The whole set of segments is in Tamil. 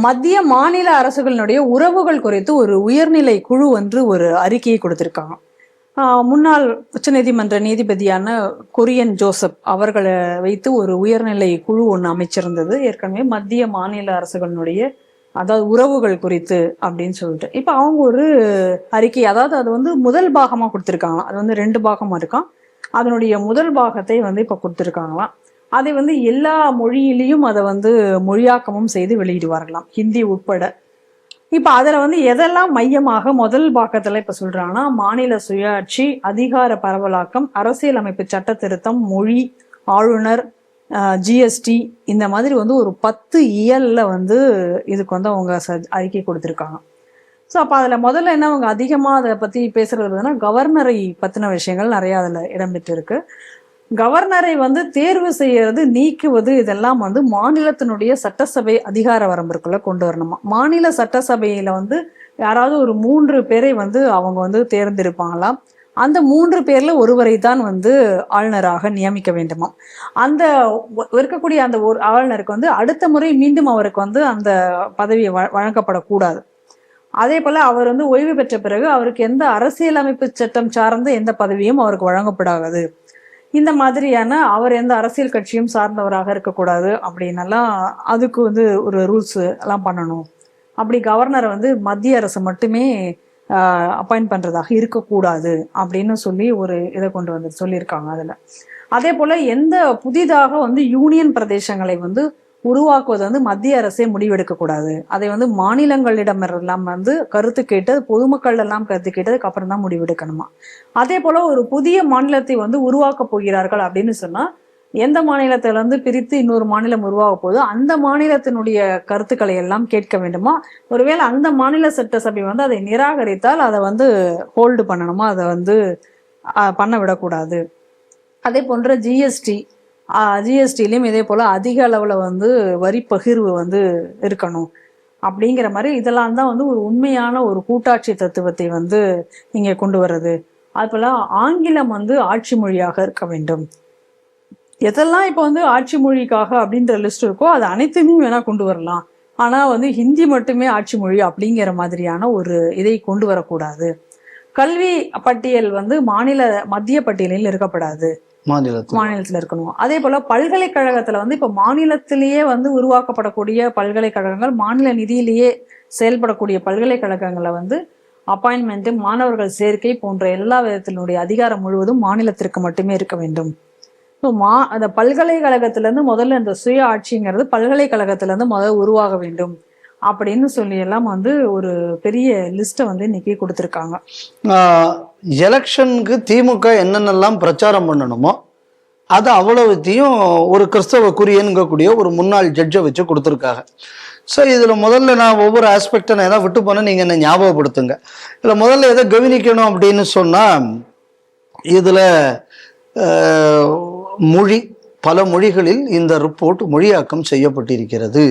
மத்திய மாநில அரசுகளினுடைய உறவுகள் குறித்து ஒரு உயர்நிலை குழு ஒன்று ஒரு அறிக்கையை கொடுத்திருக்காங்க. முன்னாள் உச்சநீதிமன்ற நீதிபதியான கொரியன் ஜோசப் அவர்களை வைத்து ஒரு உயர்நிலை குழு ஒன்று அமைச்சிருந்தது. ஏற்கனவே மத்திய மாநில அரசுகளினுடைய அதாவது உறவுகள் குறித்து அப்படின்னு சொல்லிட்டு. இப்போ அவங்க ஒரு அறிக்கை அதாவது அது வந்து முதல் பாகமாக கொடுத்துருக்காங்க. அது வந்து ரெண்டு பாகமாக இருக்கான் அதனுடைய முதல் பாகத்தை வந்து இப்போ கொடுத்துருக்காங்களாம். அதை வந்து எல்லா மொழியிலையும் அதை வந்து மொழியாக்கமும் செய்து வெளியிடுவார்களாம். ஹிந்தி உட்பட. இப்போ அதுல வந்து எதெல்லாம் மையமாக முதல் பாக்கத்துல இப்ப சொல்றாங்கன்னா மாநில சுயாட்சி அதிகார பரவலாக்கம் அரசியலமைப்பு சட்ட திருத்தம் மொழி ஆளுநர் ஜிஎஸ்டி இந்த மாதிரி வந்து ஒரு பத்து இயல்ல வந்து இதுக்கு வந்து அவங்க ச- அறிக்கை கொடுத்துருக்காங்க. ஸோ அப்போ அதில் முதல்ல என்ன அவங்க அதிகமாக அதை பற்றி பேசுறது கவர்னரை பற்றின விஷயங்கள் நிறையா அதில் இடம்பெற்று இருக்கு கவர்னரை வந்து தேர்வு செய்யறது நீக்குவது இதெல்லாம் வந்து மாநிலத்தினுடைய சட்டசபை அதிகார வரம்பிற்குள்ள கொண்டு வரணுமா? மாநில சட்டசபையில வந்து யாராவது ஒரு மூன்று பேரை வந்து அவங்க வந்து தேர்ந்தெடுப்பாங்களாம் அந்த மூன்று பேர்ல ஒருவரை தான் வந்து ஆளுநராக நியமிக்க வேண்டுமா? அந்த இருக்கக்கூடிய அந்த ஒரு ஆளுநருக்கு வந்து அடுத்த முறை மீண்டும் அவருக்கு வந்து அந்த பதவி வ- வழங்கப்படக்கூடாது. அதே போல அவர் வந்து ஓய்வு பெற்ற பிறகு அவருக்கு எந்த அரசியலமைப்பு சட்டம் சார்ந்த எந்த பதவியும் அவருக்கு வழங்கப்படாது. இந்த மாதிரியான அவர் எந்த அரசியல் கட்சியும் சார்ந்தவராக இருக்கக்கூடாது அப்படின்னெல்லாம் அதுக்கு வந்து ஒரு ரூல்ஸ் எல்லாம் பண்ணணும். அப்படி கவர்னரை வந்து மத்திய அரசு மட்டுமே அப்பாயிண்ட் பண்ணுறதாக இருக்கக்கூடாது அப்படின்னு சொல்லி ஒரு இதை கொண்டு வந்து சொல்லியிருக்காங்க அதில். அதே போல் எந்த புதிதாக வந்து யூனியன் பிரதேசங்களை வந்து உருவாக்குவது வந்து மத்திய அரசே முடிவெடுக்க கூடாது. அதை வந்து மாநிலங்களிடம் எல்லாம் வந்து கருத்து கேட்டு பொதுமக்கள் எல்லாம் கருத்து கேட்டதுக்கு அப்புறம் தான் முடிவெடுக்கணுமா? அதே போல ஒரு புதிய மாநிலத்தை வந்து உருவாக்க போகிறார்கள் அப்படின்னு சொன்னா எந்த மாநிலத்தில இருந்து பிரித்து இன்னொரு மாநிலம் உருவாக போகுதோ அந்த மாநிலத்தினுடைய கருத்துக்களை எல்லாம் கேட்க வேண்டுமா? ஒருவேளை அந்த மாநில சட்டசபை வந்து அதை நிராகரித்தால் அதை வந்து ஹோல்டு பண்ணணுமா? அதை வந்து பண்ண விடக்கூடாது. அதே போன்ற ஜிஎஸ்டி ஜிஎஸ்டிலையும் இதே போல் அதிக அளவில் வந்து வரி பகிர்வு வந்து இருக்கணும். அப்படிங்கிற மாதிரி இதெல்லாம் தான் வந்து ஒரு உண்மையான ஒரு கூட்டாட்சி தத்துவத்தை வந்து இங்கே கொண்டு வர்றது. அதுபோல் ஆங்கிலம் வந்து ஆட்சி மொழியாக இருக்க வேண்டும். எதெல்லாம் இப்போ வந்து ஆட்சி மொழிக்காக அப்படின்ற லிஸ்ட் இருக்கோ அது அனைத்துமே வேணால் கொண்டு வரலாம். ஆனால் வந்து ஹிந்தி மட்டுமே ஆட்சி மொழி அப்படிங்கிற மாதிரியான ஒரு இதை கொண்டு வரக்கூடாது. கல்வி பட்டியல் வந்து மாநில மத்திய பட்டியலில் இருக்கப்படாது. மாநிலத்தில். இருக்கணும். அதே போல பல்கலைக்கழகத்துல வந்து இப்ப மாநிலத்திலேயே வந்து உருவாக்கப்படக்கூடிய பல்கலைக்கழகங்கள் மாநில நிதியிலேயே செயல்படக்கூடிய பல்கலைக்கழகங்களை வந்து அப்பாயின்மெண்ட் மாணவர்கள் சேர்க்கை போன்ற எல்லா விதத்தினுடைய அதிகாரம் முழுவதும் மாநிலத்திற்கு மட்டுமே இருக்க வேண்டும். ஸோ மா அந்த பல்கலைக்கழகத்துல இருந்து முதல்ல இந்த சுய ஆட்சிங்கிறது பல்கலைக்கழகத்துல இருந்து முதல்ல உருவாக வேண்டும். அப்படின்னு சொல்லி எல்லாம் வந்து ஒரு பெரிய லிஸ்ட்டை வந்து இன்னைக்கு கொடுத்துருக்காங்க. எலெக்ஷனுக்கு திமுக என்னென்னலாம் பிரச்சாரம் பண்ணணுமோ அது அவ்வளவுத்தையும் ஒரு கிறிஸ்தவ குறியன்கக்கூடிய ஒரு முன்னாள் ஜட்ஜை வச்சு கொடுத்துருக்காங்க. ஸோ இதில் முதல்ல நான் ஒவ்வொரு ஆஸ்பெக்டை நான் எதாவது விட்டு போனால் நீங்கள் என்ன ஞாபகப்படுத்துங்க. இதில் முதல்ல எதை கவனிக்கணும் அப்படின்னு சொன்னால் இதில் மொழி பல மொழிகளில் இந்த ரிப்போர்ட் மொழியாக்கம் செய்யப்பட்டிருக்கிறது.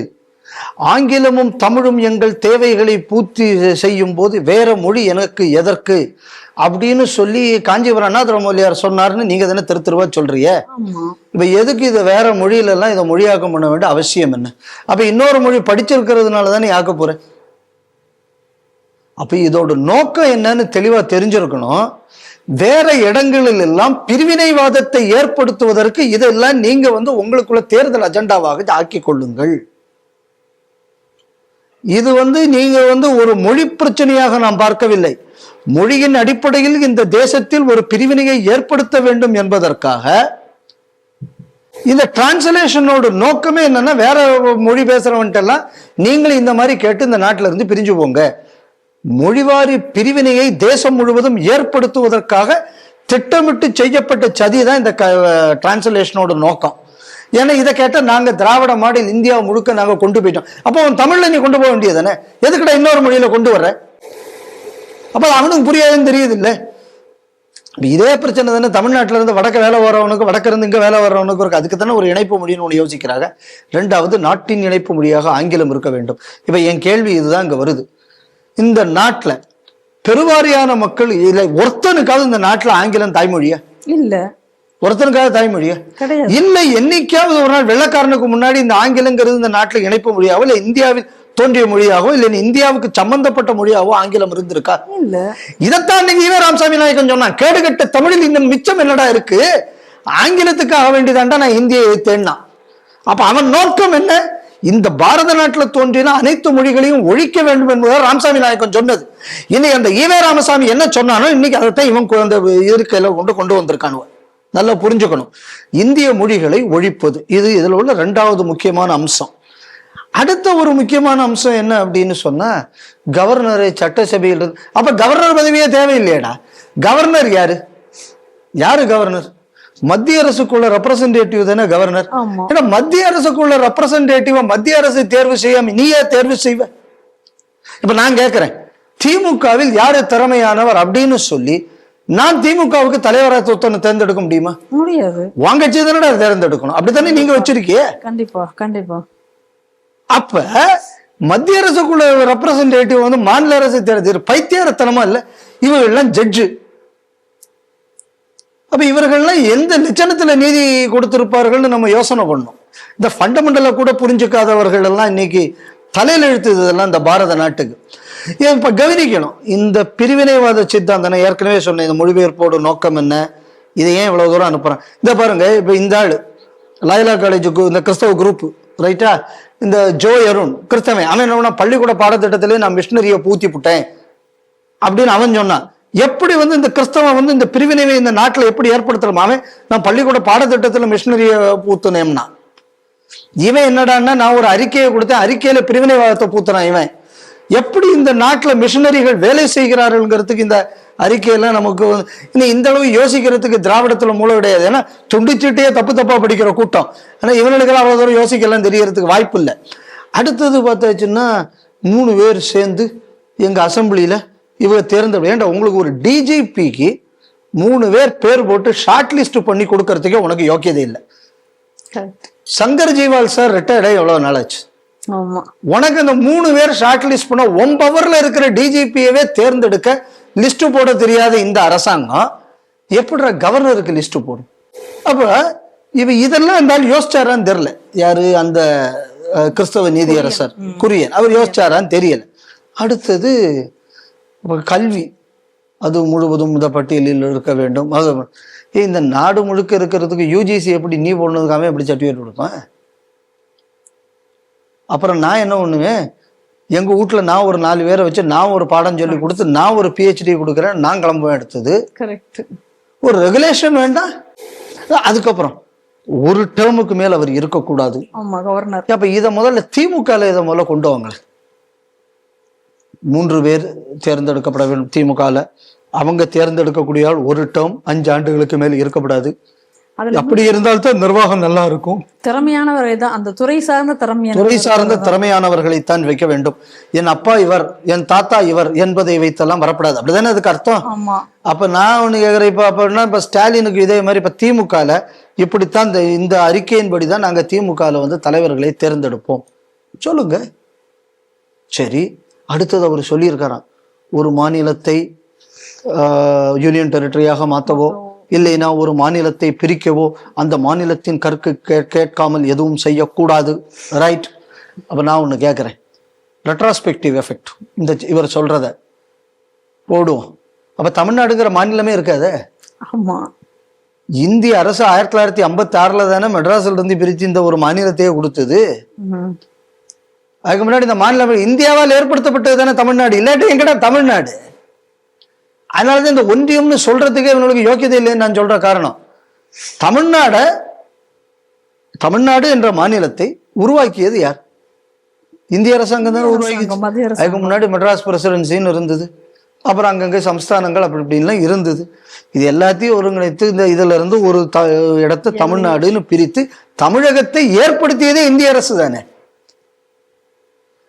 ஆங்கிலமும் தமிழும் எங்கள் தேவைகளை பூர்த்தி செய்யும் போது வேற மொழி எனக்கு எதற்கு? அப்படின்னு சொல்லி காஞ்சிபுரம் அண்ணாதுர மொழியார் சொன்னாருன்னு நீங்க தானே திரு திருவா சொல்றீங்க. ஆமா. இப்ப எதுக்கு இதை வேற மொழியில எல்லாம் இதை மொழியாக்கம் பண்ண வேண்டிய அவசியம் என்ன? அப்ப இன்னொரு மொழி படிச்சிருக்கிறதுனால தானே ஆக்க போறேன். அப்ப இதோட நோக்கம் என்னன்னு தெளிவா தெரிஞ்சிருக்கணும். வேற இடங்களில் எல்லாம் பிரிவினைவாதத்தை ஏற்படுத்துவதற்கு இதெல்லாம் நீங்க வந்து உங்களுக்குள்ள தேர்தல் அஜெண்டாவாக ஆக்கி கொள்ளுங்கள். இது வந்து நீங்க வந்து ஒரு மொழி பிரச்சனையாக நாம் பார்க்கவில்லை. மொழியின் அடிப்படையில் இந்த தேசத்தில் ஒரு பிரிவினையை ஏற்படுத்த வேண்டும் என்பதற்காக இந்த டிரான்ஸ்லேஷனோட நோக்கமே என்னன்னா வேற மொழி பேசுறவன்ட்டெல்லாம் நீங்களும் இந்த மாதிரி கேட்டு இந்த நாட்டில இருந்து பிரிஞ்சு போங்க. மொழிவாரி பிரிவினையை தேசம் முழுவதும் ஏற்படுத்துவதற்காக திட்டமிட்டு செய்யப்பட்ட சதி தான் இந்த டிரான்ஸ்லேஷனோட நோக்கம். ஏன்னா இதை கேட்டால் நாங்கள் திராவிட மாடல் இந்தியா முழுக்க நாங்கள் கொண்டு போயிட்டோம். அப்போ அவன் தமிழில் நீ கொண்டு போக வேண்டியது தானே எதுக்குடா இன்னொரு மொழியில் கொண்டு வர அப்போ அவனுக்கு புரியாதுன்னு தெரியுது இல்லை இதே பிரச்சனை தானே தமிழ்நாட்டில இருந்து வடக்க வேலை வரவனுக்கு வடக்க இருந்து வேலை வர்றவனுக்கு இருக்கு. அதுக்கு தானே ஒரு இணைப்பு மொழின்னு ஒன்று யோசிக்கிறாங்க. ரெண்டாவது நாட்டின் இணைப்பு மொழியாக ஆங்கிலம் இருக்க வேண்டும். இப்போ என் கேள்வி இதுதான் இங்கே வருது. இந்த நாட்டில் பெருவாரியான மக்கள் இல்லை ஒருத்தனுக்காவது இந்த நாட்டில் ஆங்கிலம் தாய்மொழியா? இல்லை. ஒருத்தனுக்காவது தாய்மொழியா இல்லை என்னைக்காவது ஒரு நாள் வெள்ளக்காரனுக்கு முன்னாடி இந்த ஆங்கிலங்கிறது இந்த நாட்டில் இணைப்பு மொழியாவோ இல்லை இந்தியாவில் தோன்றிய மொழியாகவோ இல்லை இந்தியாவுக்கு சம்பந்தப்பட்ட மொழியாகவோ ஆங்கிலம் இருந்திருக்கா? இல்ல. இதைத்தான் நீங்க ஈவே ராமசாமி நாயக்கன் சொன்னான். கேடுகட்ட தமிழில் இன்னும் மிச்சம் என்னடா இருக்கு? ஆங்கிலத்துக்கு ஆக வேண்டியதாண்டா நான் இந்தியை தேடினான் அப்ப அவன் நோக்கம் என்ன? இந்த பாரத நாட்டுல தோன்றின அனைத்து மொழிகளையும் ஒழிக்க வேண்டும் என்பதுதான் ராமசாமி நாயக்கன் சொன்னது. இன்னைக்கு அந்த ஈவே ராமசாமி என்ன சொன்னானோ இன்னைக்கு அதைத்தான் இவன் கொ- அந்த இருக்கையில கொண்டு கொண்டு வந்திருக்கானுவ நல்லா புரிஞ்சுக்கணும். இந்திய மொழிகளை ஒழிப்பது இது இதுல உள்ள ரெண்டாவது முக்கியமான அம்சம். அடுத்த ஒரு முக்கியமான அம்சம் என்ன அப்படின்னு சொன்னா கவர்னரை சட்டசபையில் அப்ப கவர்னர் பதவியே தேவையில்லையடா. கவர்னர் யாரு? யாரு கவர்னர்? மத்திய அரசுக்குள்ள ரெப்ரசன்டேட்டிவ் தானே கவர்னர். ஏன்னா மத்திய அரசுக்குள்ள ரெப்ரசன்டேட்டிவ் மத்திய அரசு தேர்வு செய்யாம நீ ஏன் தேர்வு செய்வ? இப்ப நான் கேட்கிறேன் திமுகவில் யாரு திறமையானவர் அப்படின்னு சொல்லி நான் திமுகவுக்கு தலைவராக ஒருத்தனை தேர்ந்தெடுக்க முடியுமா? முடியாது. உன் கட்சி தானடா தேர்ந்தெடுக்கணும்? அப்படித்தானே நீங்க வச்சிருக்கியே? கண்டிப்பா கண்டிப்பா. அப்ப மத்திய அரசுக்குள்ள ரெப்ரசன்டேட்டிவ் வந்து மாநில அரசு தேர்தல் பைத்தியாரத்தனமா இல்ல? இவங்க எல்லாம் ஜட்ஜு அப்ப இவர்கள்லாம் எந்த லட்சணத்துல நீதி கொடுத்திருப்பார்கள்னு நம்ம யோசனை பண்ணோம் இந்த ஃபண்டமெண்டலா கூட புரிஞ்சுக்காதவர்கள் எல்லாம் இன்னைக்கு தலையில் எழுத்துது இதெல்லாம் இந்த பாரத நாட்டுக்கு. ஏன் இப்ப கவனிக்கணும் இந்த பிரிவினைவாத சித்தாந்தனை நான் ஏற்கனவே சொன்னேன் இந்த மொழிபெயர்ப்போட நோக்கம் என்ன? இதை ஏன் இவ்வளவு தூரம் அனுப்புறேன்? இந்த பாருங்க இப்ப இந்த ஆள் லாயலா காலேஜுக்கு இந்த கிறிஸ்தவ குரூப் ரைட்டா இந்த ஜோ அருண் கிறிஸ்தவன் அவன் என்ன பள்ளிக்கூட பாடத்திட்டத்திலே நான் மிஷினரியை பூத்தி புட்டேன். அப்படின்னு அவன் சொன்னான். எப்படி வந்து இந்த கிறிஸ்தவன் வந்து இந்த பிரிவினைவை இந்த நாட்டுல எப்படி ஏற்படுத்தலாமே நான் பள்ளிக்கூட பாடத்திட்டத்துல மிஷினரிய ஊத்துனேம்னா இவன் என்னடான்னா நான் ஒரு அறிக்கையை கொடுத்தேன். அறிக்கையில பிரிவினைவாதத்தை பூத்துறான் இவன். எப்படி இந்த நாட்டில் மிஷினரிகள் வேலை செய்கிறார்கள்ங்கிறதுக்கு இந்த அறிக்கையெல்லாம் நமக்கு இன்னும் இந்த அளவு யோசிக்கிறதுக்கு திராவிடத்தில் மூலம் கிடையாது. ஏன்னா துண்டிச்சுட்டே தப்பு தப்பாக படிக்கிற கூட்டம். ஆனால் இவனுக்கெல்லாம் அவ்வளோ தூரம் யோசிக்கலாம் தெரியறதுக்கு வாய்ப்பு இல்லை. அடுத்தது பார்த்தாச்சுன்னா மூணு பேர் சேர்ந்து எங்கள் அசெம்பிளியில இவங்க தேர்ந்தெடு ஏன்டா உங்களுக்கு ஒரு டிஜிபிக்கு மூணு பேர் பேர் போட்டு ஷார்ட் லிஸ்ட் பண்ணி கொடுக்கறதுக்கே உனக்கு யோக்கியதை இல்லை. சங்கர் ஜிவால் சார் ரிட்டையர்டா எவ்வளவு நாள் ஆச்சு? உனக்கு இந்த மூணு பேர் ஷார்ட் லிஸ்ட் பண்ண ஒன் பவர்ல இருக்கிற டிஜிபியவே தேர்ந்தெடுக்க லிஸ்ட் போட தெரியாத இந்த அரசாங்கம் எப்படிடா கவர்னருக்கு லிஸ்ட் போடும்? அப்ப இவ இதெல்லாம் இருந்தாலும் யோசிச்சாரான்னு தெரியல. யாரு? அந்த கிறிஸ்தவ நீதியரசர் குரியன். அவர் யோசிச்சாரான்னு தெரியல. அடுத்தது கல்வி. அது முழுவதும் இந்த பட்டியலில் இருக்க வேண்டும். அது இந்த நாடு முழுக்க இருக்கிறதுக்கு யூஜிசி எப்படி நீ போடணுக்காம எப்படி சர்டிஃபிகேட் கொடுப்பேன்? அப்புறம் நான் என்ன பண்ணுவேன்? எங்க வீட்ல நான் ஒரு நாலு பேரை வச்சு நான் ஒரு பாடம் சொல்லி கொடுத்து நான் ஒரு பிஹெச்டி கொடுக்குறேன். நான் கிளம்புவேன் எடுத்தது கரெக்ட் ஒரு ரெகுலேஷன் வேண்டாம். அதுக்கப்புறம் ஒரு டேர்முக்கு மேல் அவர் இருக்கக்கூடாது. அப்ப இதை முதல்ல திமுகல இதை முதல்ல கொண்டு வாங்க. மூன்று பேர் தேர்ந்தெடுக்கப்பட வேண்டும் திமுகல. அவங்க தேர்ந்தெடுக்கக்கூடிய ஆள் ஒரு டேர்ம் அஞ்சு ஆண்டுகளுக்கு மேல் இருக்கப்படாது. அப்படி இருந்தால்தான் நிர்வாகம் நல்லா இருக்கும். திறமையானவரை தான். அந்த துறை சார்ந்த திறமையான துறை சார்ந்த திறமையானவர்களைத்தான் வைக்க வேண்டும். என் அப்பா இவர் என் தாத்தா இவர் என்பதை வைத்தெல்லாம் வரப்படாது. அப்படிதானே அதுக்கு அர்த்தம்? ஆமா. அப்ப நான் ஒண்ணு கேக்குறேன் இப்ப அப்படின்னா இப்ப ஸ்டாலினுக்கு இதே மாதிரி இப்ப திமுகல இப்படித்தான் இந்த இந்த அறிக்கையின்படி தான் நாங்க திமுகல வந்து தலைவர்களை தேர்ந்தெடுப்போம். சொல்லுங்க. சரி அடுத்தது அவர் சொல்லியிருக்காராம். ஒரு மாநிலத்தை யூனியன் டெரிட்டரியாக மாத்தவோ இல்லைனா ஒரு மாநிலத்தை பிரிக்கவோ அந்த மாநிலத்தின் கற்கு கேட்காமல் எதுவும் செய்யக்கூடாது. ரைட் அப்ப நான் ஒண்ணு கேட்குறேன் ரெட்ராஸ்பெக்டிவ் எஃபெக்ட் இந்த இவர் சொல்றத. போடுவோம். அப்ப தமிழ்நாடுங்கிற மாநிலமே இருக்காதே? ஆமா. இந்திய அரசு ஆயிரத்தி தொள்ளாயிரத்தி ஐம்பத்தி ஆறுல தானே மெட்ராஸ்ல இருந்து பிரிச்சு இந்த ஒரு மாநிலத்தையே கொடுத்தது. அதுக்கு முன்னாடி இந்த மாநிலம் இந்தியாவால் ஏற்படுத்தப்பட்டது தானே தமிழ்நாடு. இல்லாட்டி எங்கடா தமிழ்நாடு? அதனாலதான் இந்த ஒன்றியம்னு சொல்றதுக்கே இவனுக்கு யோக்கியதை இல்லைன்னு நான் சொல்ற காரணம். தமிழ்நாட தமிழ்நாடு என்ற மாநிலத்தை உருவாக்கியது யார்? இந்திய அரசாங்கம் தானே உருவாக்கி. அதுக்கு முன்னாடி மெட்ராஸ் பிரசிடென்சின்னு இருந்தது. அப்புறம் அங்கங்கே சம்ஸ்தானங்கள் அப்படி இப்படின்லாம் இருந்தது. இது எல்லாத்தையும் ஒருங்கிணைத்து இந்த இதுல இருந்து ஒரு த இடத்தை தமிழ்நாடுன்னு பிரித்து தமிழகத்தை ஏற்படுத்தியதே இந்திய அரசு தானே.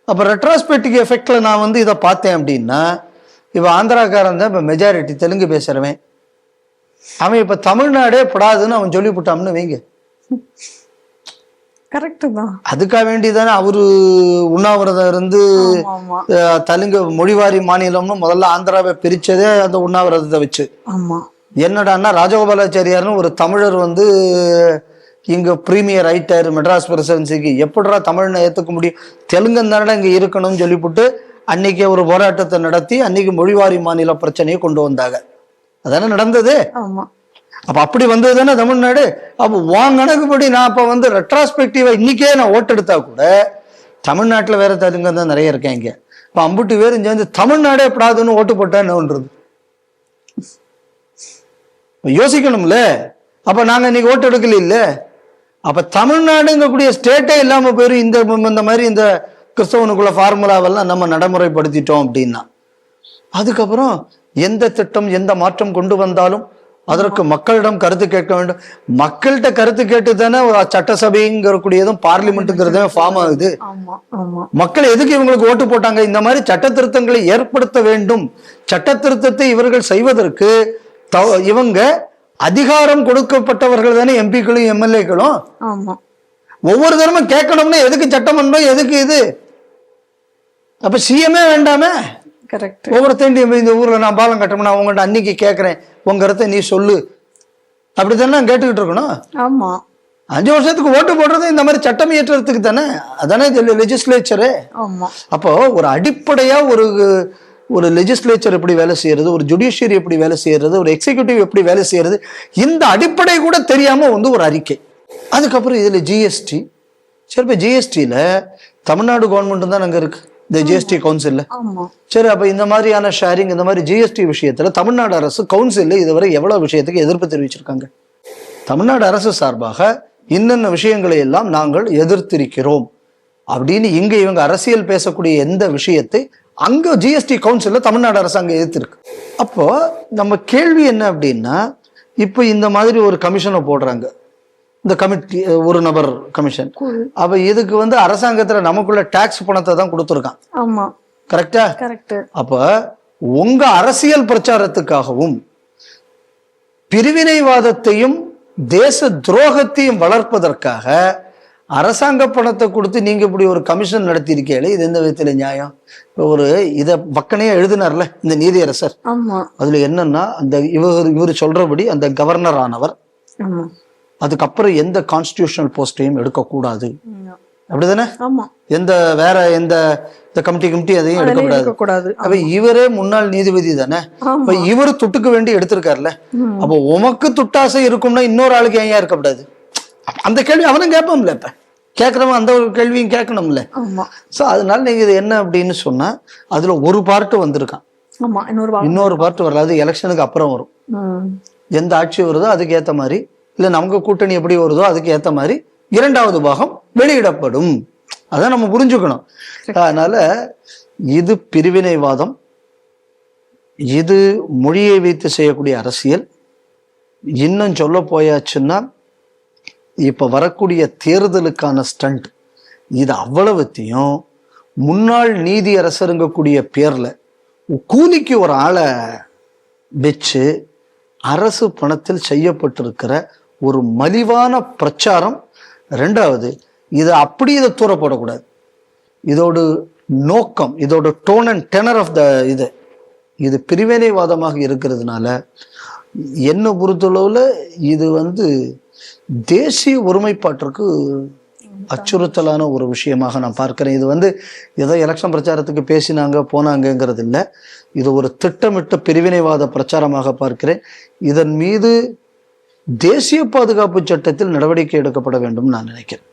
அப்ப ரெட்ராஸ்பெக்டிவ் எஃபெக்ட்ல நான் வந்து இதை பார்த்தேன் அப்படின்னா இப்ப ஆந்திராக்காரன் தான் இப்ப மெஜாரிட்டி தெலுங்கு பேசுறவன். அவன் இப்ப தமிழ்நாடே படாதுன்னு அவன் சொல்லிவிட்டான்னு வைங்க. கரெக்ட் தான். அதுக்காக வேண்டி தானே அவரு உண்ணாவிரதம் இருந்து தெலுங்கு மொழிவாரி மாநிலம்னு முதல்ல ஆந்திராவை பிரிச்சதே அந்த உண்ணாவிரதத்தை வச்சு. என்னடான்னா ராஜகோபாலாச்சாரியார்னு ஒரு தமிழர் வந்து இங்க பிரீமியர் ஆயிட்டாரு மெட்ராஸ் பிரசிடென்சிக்கு. எப்படிடா தமிழ்னை ஏத்துக்க முடியும்? தெலுங்கன் தானடா இங்க இருக்கணும்னு சொல்லிவிட்டு அன்னைக்கு ஒரு போராட்டத்தை நடத்தி அன்னைக்கு மொழிவாரி மாநில பிரச்சனையை கொண்டு வந்தாங்க. அதானே நடந்தது? அப்ப அப்படி வந்தது தானே தமிழ்நாடு? அப்போ உன் கணக்குப்படி நான் அப்ப வந்து ரெட்ராஸ்பெக்டிவா இன்னைக்கே நான் ஓட்டெடுத்தா கூட தமிழ்நாட்டுல வேற தெலுங்க தான் நிறைய இருக்கேன் இங்க. இப்ப அம்புட்டு பேரும் சேர்ந்து தமிழ்நாடே எப்படாதுன்னு ஓட்டு போட்டா என்ன பண்றது? யோசிக்கணும்ல. அப்ப நாங்க இன்னைக்கு ஓட்டு எடுக்கல இல்ல அப்ப தமிழ்நாடுங்கக்கூடிய ஸ்டேட்டே இல்லாம போயிரும். இந்த இந்த மாதிரி இந்த கிறிஸ்தவனுக்குள்ள ஃபார்முலாவெல்லாம் நம்ம நடைமுறைப்படுத்திட்டோம் அப்படின்னா அதுக்கப்புறம் எந்த திட்டம் எந்த மாற்றம் கொண்டு வந்தாலும் அதற்கு மக்களிடம் கருத்து கேட்க வேண்டும். மக்கள்கிட்ட கருத்து கேட்டு தானே சட்டசபைங்கிறக்கூடியதும் பார்லிமெண்ட்டுங்கிறதும் ஃபார்ம் ஆகுது. மக்கள் எதுக்கு இவங்களுக்கு ஓட்டு போட்டாங்க? இந்த மாதிரி சட்ட திருத்தங்களை ஏற்படுத்த வேண்டும். சட்ட திருத்தத்தை இவர்கள் செய்வதற்கு இவங்க அதிகாரம் கொடுக்கப்பட்டவர்கள் தானே எம்பிக்களும் எம்எல்ஏக்களும் ஒவ்வொரு தரமும் கேட்கணும்னா எதுக்கு சட்டமன்றம் எதுக்கு இது? அப்ப சிஎம்ஏ வேண்டாமே? கரெக்ட் ஒவ்வொருத்தையும் இந்த ஊர்ல நான் பாலம் கட்டணும்னா உங்கள்கிட்ட அன்னைக்கு கேட்கறேன் உங்க கருத்தை நீ சொல்லு. அப்படித்தானே நான் கேட்டுக்கிட்டு இருக்கணும்? ஆமா. அஞ்சு வருஷத்துக்கு ஓட்டு போடுறது இந்த மாதிரி சட்டம் இயற்றுறதுக்கு தானே? அதானே லெஜிஸ்லேச்சரு ஆமா. அப்போ ஒரு அடிப்படையா ஒரு ஒரு லெஜிஸ்லேச்சர் எப்படி வேலை செய்யறது ஒரு ஜுடிஷியரி எப்படி வேலை செய்யறது ஒரு எக்ஸிகியூட்டிவ் எப்படி வேலை செய்யறது இந்த அடிப்படை கூட தெரியாம வந்து ஒரு அறிக்கை. அதுக்கப்புறம் இதுல ஜிஎஸ்டி சரி இப்போ ஜிஎஸ்டியில தமிழ்நாடு கவர்மெண்ட் தான் அங்க இருக்கு. இந்த ஜிஎஸ்டி கவுன்சில்ல சரி அப்ப இந்த மாதிரியான ஷேரிங் இந்த மாதிரி ஜிஎஸ்டி விஷயத்துல தமிழ்நாடு அரசு கவுன்சில்ல இதுவரை எவ்வளவு விஷயத்துக்கு எதிர்ப்பு தெரிவிச்சிருக்காங்க? தமிழ்நாடு அரசு சார்பாக இன்னென்ன விஷயங்களை எல்லாம் நாங்கள் எதிர்த்திருக்கிறோம்? அப்படின்னு இங்க இவங்க அரசியல் பேசக்கூடிய எந்த விஷயத்தை அங்க ஜிஎஸ்டி கவுன்சில்ல தமிழ்நாடு அரசு அங்க எதிர்த்திருக்கு. அப்போ நம்ம கேள்வி என்ன அப்படின்னா இப்போ இந்த மாதிரி ஒரு கமிஷனை போடுறாங்க. இந்த கமிட்டி ஒரு நபர் கமிஷன் அப்ப இதுக்கு வந்து அரசாங்கத்துல நமக்குள்ள டாக்ஸ் பணத்தை தான் கொடுத்துருக்கான். ஆமா. கரெக்டா கரெக்ட் அப்ப உங்க அரசியல் பிரச்சாரத்துக்காகவும் பிரிவினைவாதத்தையும் தேச துரோகத்தையும் வளர்ப்பதற்காக அரசாங்க பணத்தை கொடுத்து நீங்க இப்படி ஒரு கமிஷன் நடத்தியிருக்கீங்களே இது எந்த விதத்துல நியாயம்? ஒரு இத பக்கனையே எழுதினார்ல இந்த நீதியரசர். அதுல என்னன்னா அந்த இவர் இவர் சொல்றபடி அந்த கவர்னர் ஆனவர். ஆமா. அதுக்கப்புறம் எந்த கான்ஸ்டியூஷனல் போஸ்டையும் எடுக்கக்கூடாது. அப்படிதானே? எந்த வேற எந்த இந்த கமிட்டி கமிட்டி அதையும் எடுக்கக்கூடாது. அப்ப இவரே முன்னாள் நீதிபதி தானே? அப்ப இவர் துட்டுக்கு வேண்டி எடுத்திருக்காருல்ல. அப்ப உமக்கு துட்டாசை இருக்கும்னா இன்னொரு ஆளுக்கு ஏன் இருக்கக்கூடாது அந்த கேள்வி அவனும் கேட்பான்ல இப்ப. கேட்கறவன் அந்த ஒரு கேள்வியும் கேட்கணும்ல. சோ அதனால நீங்க இது என்ன அப்படின்னு சொன்னா அதுல ஒரு பார்ட் வந்திருக்கான். இன்னொரு பார்ட் வரல. அது எலெக்ஷனுக்கு அப்புறம் வரும். எந்த ஆட்சி வருதோ அதுக்கு ஏத்த மாதிரி இல்ல நமக்கு கூட்டணி எப்படி வருதோ அதுக்கு ஏத்த மாதிரி இரண்டாவது பாகம் வெளியிடப்படும். அதான் நம்ம புரிஞ்சுக்கணும். அதனால இது பிரிவினைவாதம் இது மொழியை வைத்து செய்யக்கூடிய அரசியல். இன்னும் சொல்ல போயாச்சுன்னா இப்ப வரக்கூடிய தேர்தலுக்கான ஸ்டண்ட் இது அவ்வளவுத்தையும் முன்னாள் நீதி அரசருங்கக்கூடிய பேர்ல கூலிக்கு ஒரு ஆளை வச்சு அரசு பணத்தில் செய்யப்பட்டிருக்கிற ஒரு மலிவான பிரச்சாரம். ரெண்டாவது இதை அப்படி இதை தூரப்படக்கூடாது இதோட நோக்கம் இதோட tone and tenor of the இது. இது பிரிவினைவாதமாக இருக்கிறதுனால என்ன பொறுத்தளவில் இது வந்து தேசிய ஒருமைப்பாட்டிற்கு அச்சுறுத்தலான ஒரு விஷயமாக நான் பார்க்கிறேன். இது வந்து ஏதோ எலெக்ஷன் பிரச்சாரத்துக்கு பேசினாங்க போனாங்கங்கிறது இல்லை இது ஒரு திட்டமிட்ட பிரிவினைவாத பிரச்சாரமாக பார்க்கிறேன். இதன் மீது தேசிய பாதுகாப்பு சட்டத்தில் நடவடிக்கை எடுக்கப்பட வேண்டும் நான் நினைக்கிறேன்.